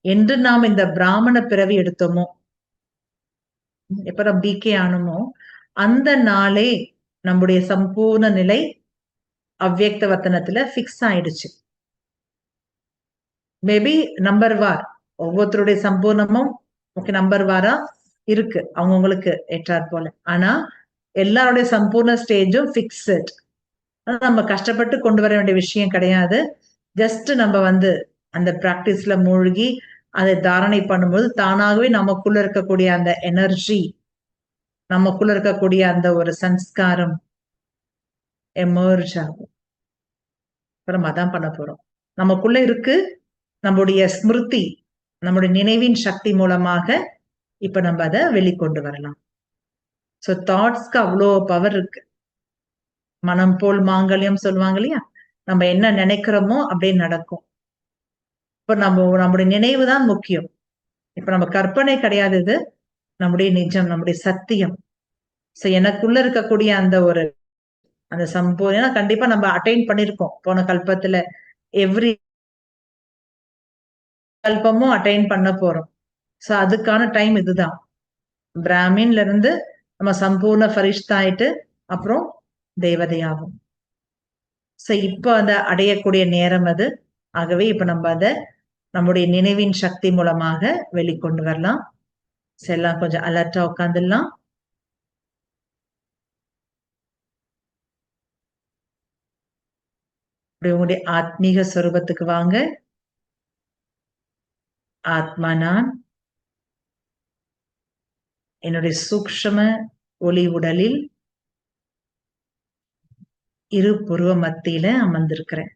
என்று நாம் இந்த பிராமண பிறவி எடுத்தோமோ? எப்ப பி பிகே ஆனோமோ? அந்த நாளே நம்முடைய சம்பூர்ண நிலை அவ்வியக்த வத்தனத்துல ஃபிக்ஸ் ஆயிடுச்சு. மேபி நம்பர் வார் ஒவ்வொருத்தருடைய சம்பூர்ணமும் ஓகே நம்பர் வாரா இருக்கு அவங்கவுங்களுக்கு ஏற்றாற் போல. ஆனா எல்லாருடைய சம்பூர்ண ஸ்டேஜும் ஃபிக்ஸட் நம்ம கஷ்டப்பட்டு கொண்டு வர வேண்டிய விஷயம் கிடையாது. ஜஸ்ட் நம்ம வந்து அந்த பிராக்டிஸ்ல மூழ்கி அதை தாரணை பண்ணும்போது தானாகவே நமக்குள்ள இருக்கக்கூடிய அந்த எனர்ஜி நமக்குள்ள இருக்கக்கூடிய அந்த ஒரு சன்ஸ்காரம் எமர்ஜ் ஆகும். அப்புறம் அதான் பண்ண போறோம். நமக்குள்ள இருக்கு நம்முடைய ஸ்மிருதி நம்முடைய நினைவின் சக்தி மூலமாக இப்ப நம்ம அதை வெளிக்கொண்டு வரலாம். ஸோ தாட்ஸ்க்கு அவ்வளோ பவர் இருக்கு. மனம் போல் மாங்கல்யம் சொல்லுவாங்க இல்லையா? நம்ம என்ன நினைக்கிறோமோ அப்படியே நடக்கும். இப்ப நம்ம நம்முடைய நினைவு தான் முக்கியம். இப்ப நம்ம கற்பனை கிடையாது இது. நம்முடைய நிஜம் நம்முடைய சத்தியம். சோ எனக்குள்ள இருக்கக்கூடிய அந்த ஒரு அந்த சம்பவம் ஏன்னா கண்டிப்பா நம்ம அட்டைன் பண்ணிருக்கோம். போன கல்பத்துல எவ்ரி கல்பமும் அட்டைன் பண்ண போறோம். சோ அதுக்கான டைம் இதுதான். பிராமின்ல இருந்து நம்ம சம்பூர்ண ஃபரிஷ்தா ஆயிட்டு அப்புறம் தேவதையாகும். சோ இப்போ அதை அடையக்கூடிய நேரம் அது. ஆகவே இப்ப நம்ம அதை நம்முடைய நினைவின் சக்தி மூலமாக வெளிக்கொண்டு வரலாம். ஸோ எல்லாம் கொஞ்சம் அலர்ட்டா உட்காந்துடலாம் உங்களுடைய ஆத்மீக சொரூபத்துக்கு வாங்க. ஆத்மா நான். என்னுடைய சூக்ஷம ஒளி உடலில் இரு புருவ மத்தியில அமர்ந்திருக்கிறேன்.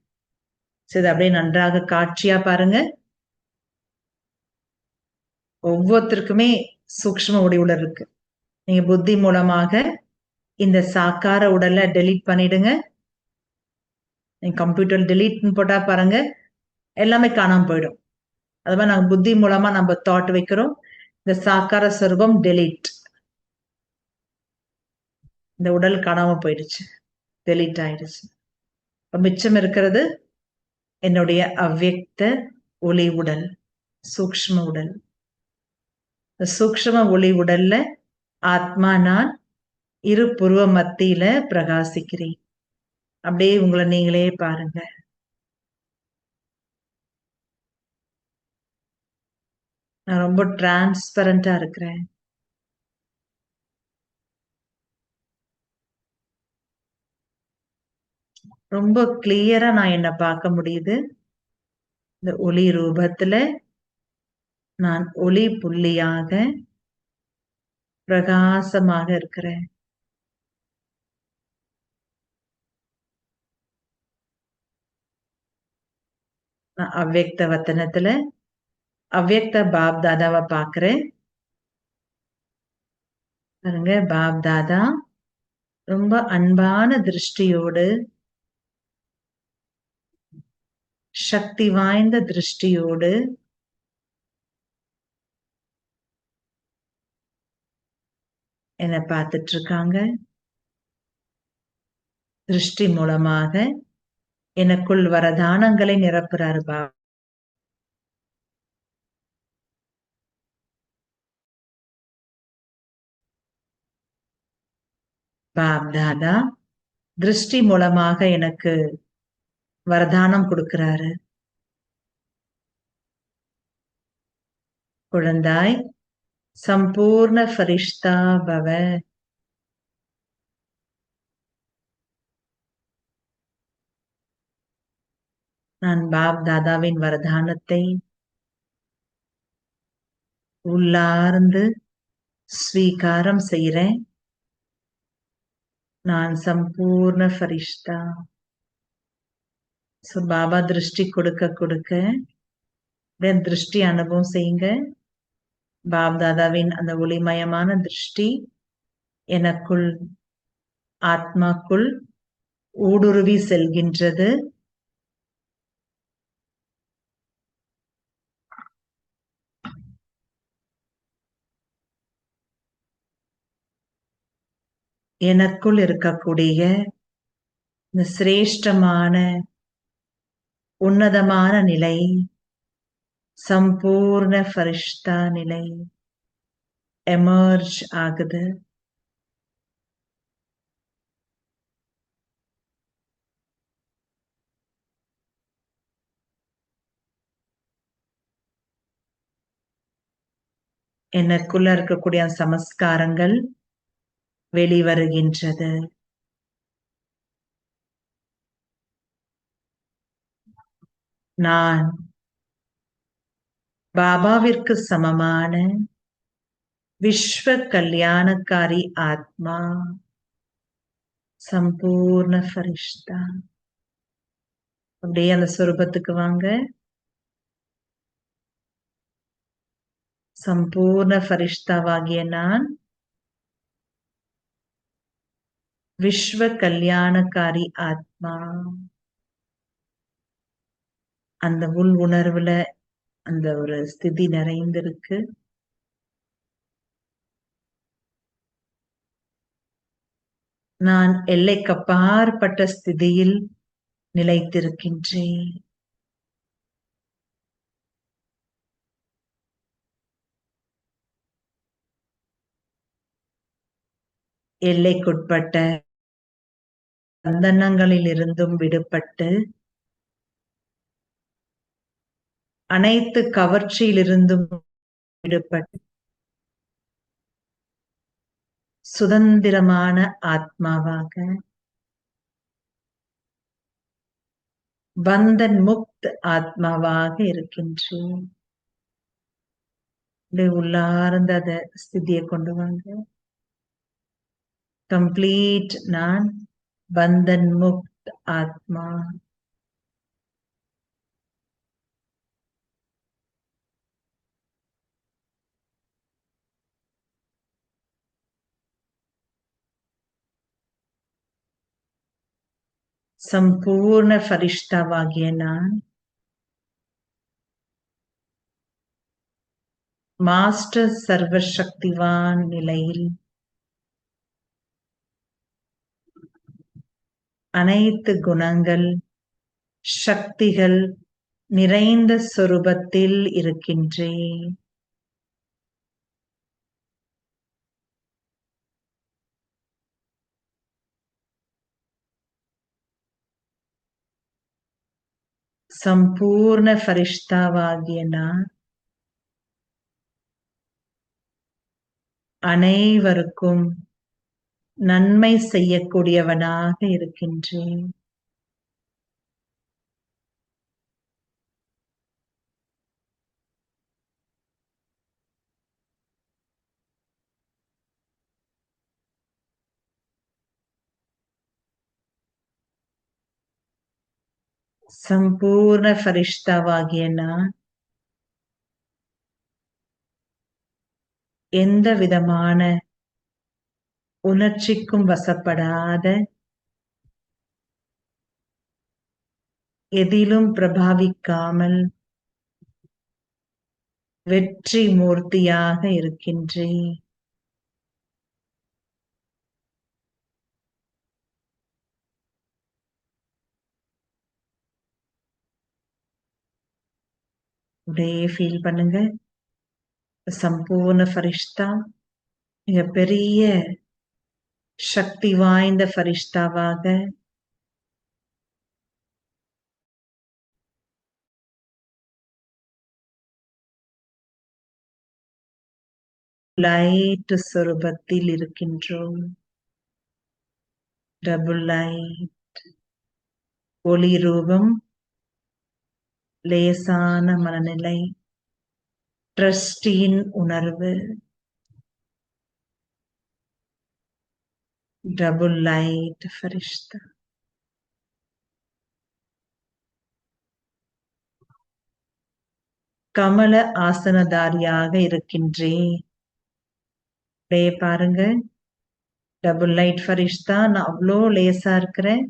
சரி அப்படியே நன்றாக காட்சியா பாருங்க. ஒவ்வொருத்தருக்குமே சூக்ஷ்ம ஒளி உடல் இருக்கு. நீங்க புத்தி மூலமாக இந்த சாக்கார உடலை டெலீட் பண்ணிடுங்க. நீங்க கம்ப்யூட்டர் டெலீட்னு போட்டா பாருங்க எல்லாமே காணாம போயிடும். அது மாதிரி நாங்கள் புத்தி மூலமா நம்ம தாட் வைக்கிறோம். இந்த சாக்கார சொருபம் டெலீட் இந்த உடல் காணாம போயிடுச்சு டெலீட் ஆயிடுச்சு. இப்போ மிச்சம் இருக்கிறது என்னுடைய அவ்வக்த ஒளி உடல் சூக்ஷ்ம உடல். சூக்ஷ்ம ஒளி உடல்ல ஆத்மா நான் இரு புருவ மத்தியில பிரகாசிக்கிறேன். அப்படியே உங்களை நீங்களே பாருங்க. நான் ரொம்ப டிரான்ஸ்பரண்டா இருக்கிறேன். ரொம்ப கிளியரா நான் என்ன பார்க்க முடியுது. இந்த ஒளி ரூபத்துல நான் ஒளி புள்ளியாக பிரகாசமாக இருக்கிறேன். நான் அவ்வக்த வத்தனத்துல அவ்வக்த பாப் தாதாவை பாக்குறேன் பாருங்க பாப் தாதா ரொம்ப அன்பான திருஷ்டியோடு சக்தி வாய்ந்த திருஷ்டியோடு என்ன பார்த்துட்டு இருக்காங்க திருஷ்டி மூலமாக எனக்குள் வரதானங்களை நிரப்புறாரு பா. பாப் தாதா திருஷ்டி மூலமாக எனக்கு வரதானம் கொடுக்கிறாரு. குழந்தாய் சம்பூர்ண ஃபரிஷ்தா பவ நான் பாப் தாதாவின் வரதானத்தை உள்ளார்ந்து ஸ்வீகாரம் செய்கிறேன். நான் சம்பூர்ண ஃபரிஷ்தா ஸோ பாபா திருஷ்டி கொடுக்க கொடுக்க திருஷ்டி அனுபவம் செய்யுங்க. பாப் தாதாவின் அந்த ஒளிமயமான திருஷ்டி எனக்குள் ஆத்மாக்குள் ஊடுருவி செல்கின்றது. எனக்குள் இருக்கக்கூடிய இந்த சிரேஷ்டமான உன்னதமான நிலை சம்பூர்ண ஃபரிஷ்தா நிலை. எமர்ஜ் ஆகுது. எனக்குள்ள இருக்கக்கூடிய சமஸ்காரங்கள் வெளிவருகின்றது. நான் பாபாவிற்கு சமமான விஸ்வ கல்யாணக்காரி ஆத்மா சம்பூர்ண ஃபரிஷ்தா. அப்படியே அந்த சொரூபத்துக்கு வாங்க. சம்பூர்ண ஃபரிஷ்தாவாகிய நான் விஸ்வ கல்யாணக்காரி ஆத்மா. அந்த உள் உணர்வுல அந்த ஒரு ஸ்திதி நிறைந்திருக்கு. நான் எல்லைக்கப்பாற்பட்ட ஸ்திதியில் நிலைத்திருக்கின்றேன். எல்லைக்குட்பட்ட பந்தனங்களில் இருந்தும் விடுபட்டு அனைத்து கவர்ச்சியிலிருந்தும் விடுபட்டு சுதந்திரமான ஆத்மாவாக பந்தன் முக்த் ஆத்மாவாக இருக்கின்றேன் உள்ளார்ந்த அத ஸ்திதியை கொண்டு வாங்க. கம்ப்ளீட் நான் பந்தன் முக்த் ஆத்மா. சம்பூர்ண ஃபரிஷ்தாவாகிய நான் மாஸ்டர் சர்வசக்திவான் நிலையில் அனைத்து குணங்கள் சக்திகள் நிறைந்த சொரூபத்தில் இருக்கின்றேன் சம்பூர்ண ஃபரிஷ்தாவாகிய நான் அனைவருக்கும் நன்மை செய்யக்கூடியவனாக இருக்கின்றேன். சம்பூர்ண ஃபரிஷ்தாவாகிய நான் எந்த விதமான உணர்ச்சிக்கும் வசப்படாத எதிலும் பிரபாவிக்காமல் வெற்றி மூர்த்தியாக இருக்கின்றேன் அப்படியே ஃபீல் பண்ணுங்க. சம்பூர்ண ஃபரிஷ்தா. மிக பெரிய சக்தி வாய்ந்த ஃபரிஷ்தாவாக. லைட் சொரூபத்தில் இருக்கின்றோம். டபுள் லைட் ஒளி ரூபம் லேசான மனநிலை ட்ரஸ்டியின் உணர்வு டபுள் லைட் ஃபரிஷ்தா. கமல ஆசனதாரியாக இருக்கின்றேன். அப்படியே பாருங்க. டபுள் லைட் ஃபரிஷ்தா. நான் அவ்வளோ லேசா இருக்கிறேன்.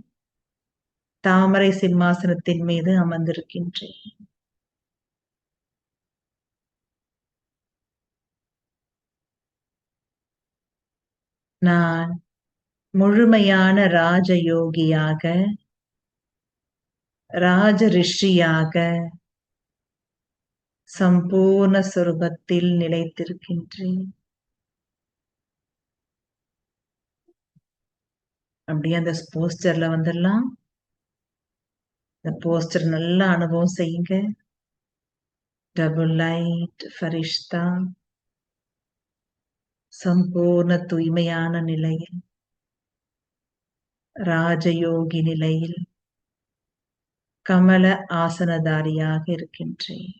தாமரை சிம்மாசனத்தின் மீது அமர்ந்திருக்கின்றேன். நான் முழுமையான ராஜயோகியாக ராஜ ரிஷியாக சம்பூர்ண சுரூபத்தில் நிலைத்திருக்கின்றேன். அப்படியே அந்த போஸ்டர்ல வந்துடலாம். இந்த போஸ்டர் நல்ல அனுபவம் செய்யுங்க டபுள் லைட் ஃபரிஷ்தா சம்பூர்ண தூய்மையான நிலையில் ராஜயோகி நிலையில் கமல ஆசனதாரியாக இருக்கின்றேன்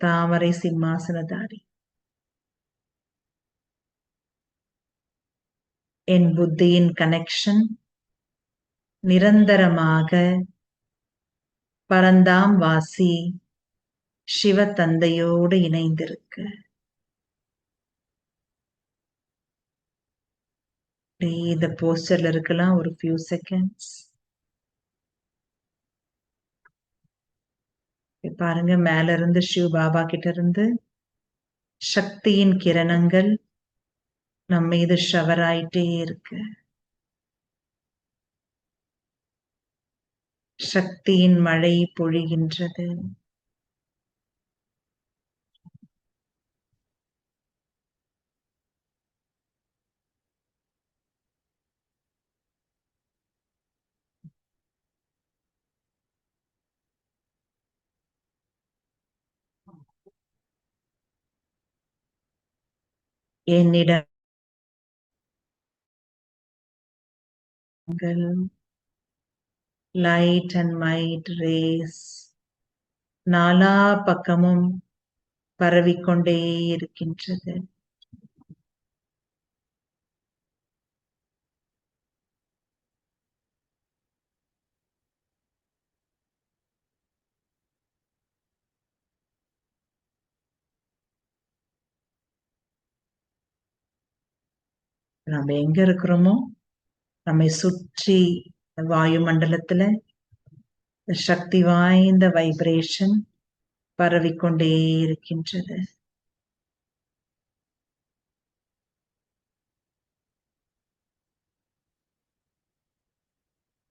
தாமரை சிம்மாசனதாரி என் புத்தியின் கனெக்ஷன் நிரந்தரமாக பரந்தாம் வாசி சிவ தந்தையோடு இணைந்திருக்கு இந்த போஸ்டர்ல இருக்கலாம் ஒரு ஃபியூ செகண்ட்ஸ் பாருங்க மேல இருந்து சிவ் பாபா கிட்ட இருந்து சக்தியின் கிரணங்கள் நம்ம இது ஷவர் ஆயிட்டே இருக்கு. சக்தியின் மழை பொழிகின்றது. என்னிடம் லைட் அண்ட் மைட் ரேஸ் நாலா பக்கமும் பரவிக்கொண்டே இருக்கின்றது. நம்ம எங்க இருக்கிறோமோ? நம்மை சுற்றி வாயு மண்டலத்துல சக்தி வாய்ந்த வைப்ரேஷன் பரவிக்கொண்டே இருக்கின்றது.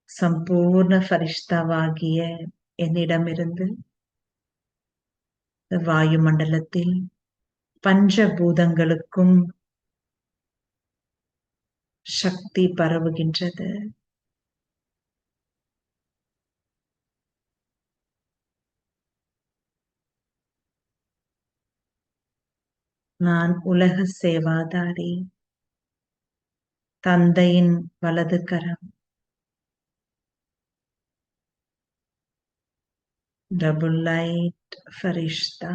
சம்பூர்ண ஃபரிஷ்தாவாகிய என்னிடமிருந்து வாயு மண்டலத்தில் பஞ்சபூதங்களுக்கும் சக்தி பரவுகின்றது. நான் உலக சேவாதாரி. தந்தையின் வலது கரம். டபுள் லைட் ஃபரிஷ்தா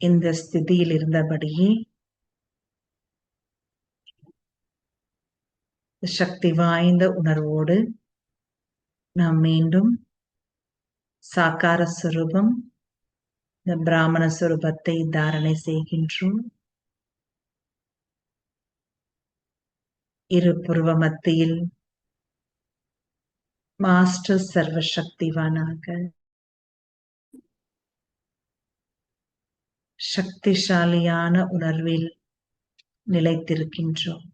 இந்த ஸ்திதியில் இருந்தபடியே சக்தி வாய்ந்த உணர்வோடு நாம் மீண்டும் சாக்கார சுரூபம் இந்த பிராமண சுரூபத்தை தாரணை செய்கின்றோம். இரு புருவ மத்தியில் மாஸ்டர் சர்வ சக்திசாலியான உணர்வில் நிலைத்திருக்கின்றோம்.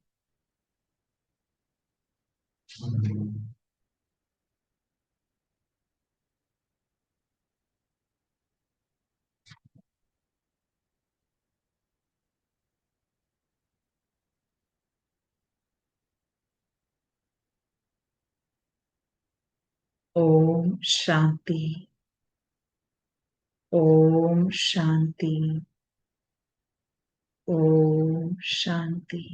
ஓம் சாந்தி. ஓம் சாந்தி ஓம் சாந்தி